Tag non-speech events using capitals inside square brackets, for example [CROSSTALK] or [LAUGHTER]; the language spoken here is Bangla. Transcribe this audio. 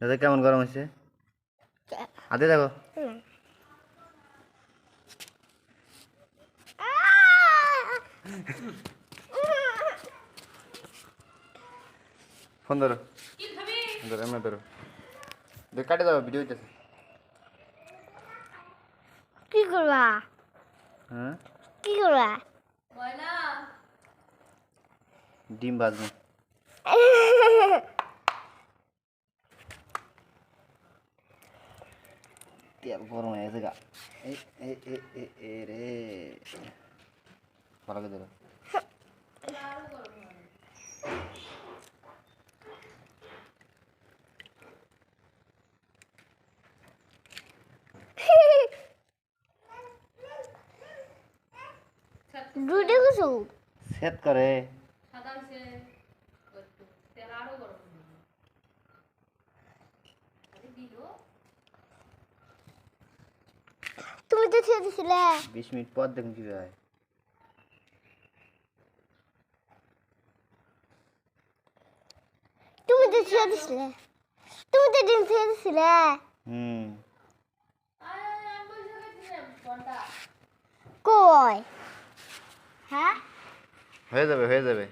দাদা কেমন গরম হয়েছে? হাতে দেখো। ফোন ধরো। ধরো এমনি ধরো। দেখ কাটে যাব ভিডিও হইতেছে। কি করবা? হ্যাঁ? কি করবা? ডিম [LAUGHS] क्या फॉर्म है ऐसे का ए ए ए ए ए रे फॉलो कर दो डूडे को सो सेट करे खदान से তুমি তো ছেড়ে দিছিলে বিশ মিনিট পর দেখুন কি হয়। তুমি তো ছেড়ে দিছিলে তুমি তো ডিম ছেড়ে দিছিলে হুম। কই? হ্যাঁ? হয়ে যাবে হয়ে যাবে।